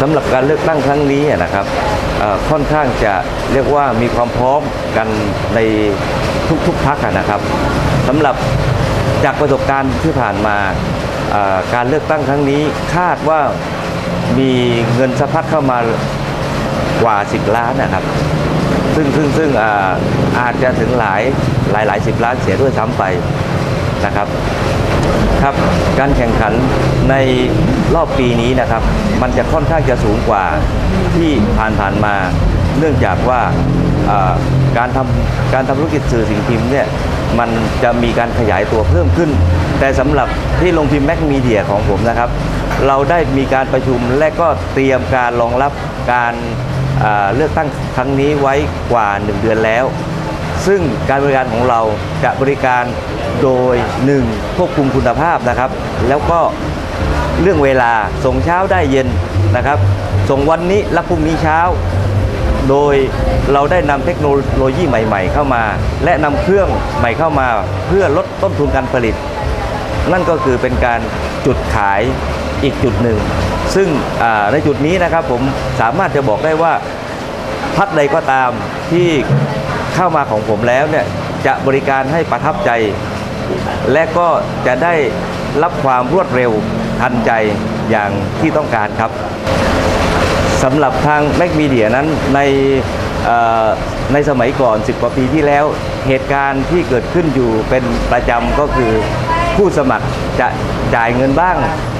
สำหรับการเลือกตั้งครั้งนี้นะครับค่อนข้างจะเรียกว่ามีความพร้อมกันในทุกๆพักนะครับสำหรับจากประสบการณ์ที่ผ่านมาการเลือกตั้งครั้งนี้คาดว่ามีเงินสะพัดเข้ามากว่า 10 ล้านนะครับ ซึ่งซึ่งซึ่งอาอาจจะถึงหลายหลายหลายสิบล้านเสียด้วยซ้ำไปนะครับ ครับการแข่งขันในรอบปีนี้นะครับ มันจะค่อนข้างจะสูงกว่าที่ผ่านๆมา เนื่องจากว่าการทำการทำธุรกิจสื่อสิ่งพิมพ์เนี่ยมันจะมีการขยายตัวเพิ่มขึ้น แต่สำหรับที่ลงพิมพ์แม็กมีเดียของผมนะครับ เราได้มีการประชุมและก็เตรียมการรองรับการเลือกตั้งครั้งนี้ไว้กว่า 1 เดือนแล้ว ซึ่งการบริการของเราจะบริการ โดย 1. ควบคุมคุณภาพนะครับ แล้วก็เรื่องเวลาส่งเช้าได้เย็นนะครับ ส่งวันนี้รับพรุ่งนี้เช้า โดยเราได้นำเทคโนโลยีใหม่ ๆ เข้ามา และนำเครื่องใหม่เข้ามาเพื่อลดต้นทุนการผลิต นั่นก็คือเป็นการจุดขายอีกจุดหนึ่ง ซึ่งในจุดนี้นะครับผมสามารถจะบอกได้ว่าพักใดก็ตามที่เข้ามาของผมแล้วเนี่ยจะบริการให้ประทับใจ และก็จะได้รับความรวดเร็วทันใจอย่างที่ต้องการครับสำหรับทางแมกมีเดียนั้นในในสมัยก่อน 10 กว่าปีที่แล้ว เหตุการณ์ที่เกิดขึ้นอยู่เป็นประจำก็คือผู้สมัครจะจ่ายเงินบ้าง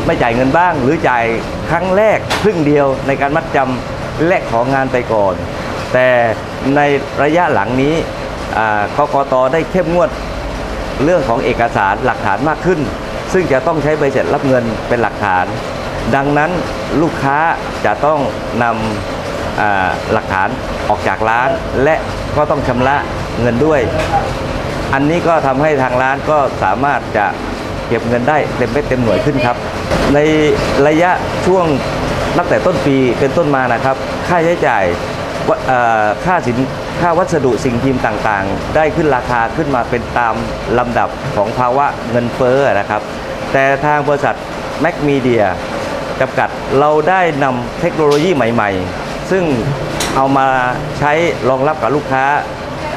ไม่จ่ายเงินบ้าง หรือจ่ายครั้งแรกครึ่งเดียวในการมัดจำและของานไปก่อน แต่ในระยะหลังนี้กกตได้เข้มงวด เรื่องของเอกสารหลักฐานมากขึ้น ซึ่งจะต้องใช้ใบเสร็จรับเงินเป็นหลักฐาน ดังนั้นลูกค้าจะต้องนำหลักฐานออกจากร้าน และก็ต้องชำระเงินด้วย อันนี้ก็ทำให้ทางร้านก็สามารถจะเก็บเงินได้เต็มเม็ดเต็มหน่วยขึ้นครับ ในระยะช่วงตั้งแต่ต้นปีเป็นต้นมานะครับ ค่าใช้จ่ายว่าค่าสิน ค่าวัสดุสิ่งพิมพ์ต่างๆ ได้ขึ้นราคาขึ้นมาเป็นตามลำดับของภาวะเงินเฟ้อนะครับ แต่ทางบริษัทแม็กมีเดียจำกัดเราได้นำเทคโนโลยีใหม่ๆ ซึ่งเอามาใช้รองรับกับลูกค้า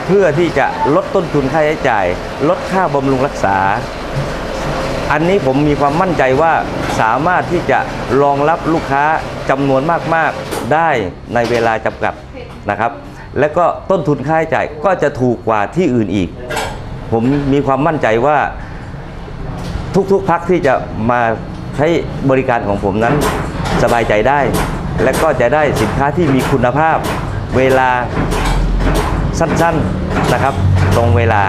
เพื่อที่จะลดต้นทุนค่าใช้จ่าย ลดค่าบำรุงรักษา อันนี้ผมมีความมั่นใจว่าสามารถที่จะรองรับลูกค้าจำนวนมากๆได้ในเวลาจำกัดนะครับ และก็ต้นทุนค่าใช้จ่ายก็จะถูกกว่าที่อื่นอีก ผมมีความมั่นใจว่าทุกๆพักที่จะมาใช้บริการของผมนั้นสบายใจได้ และก็จะได้สินค้าที่มีคุณภาพเวลาสั้นๆนะครับ ตรงเวลา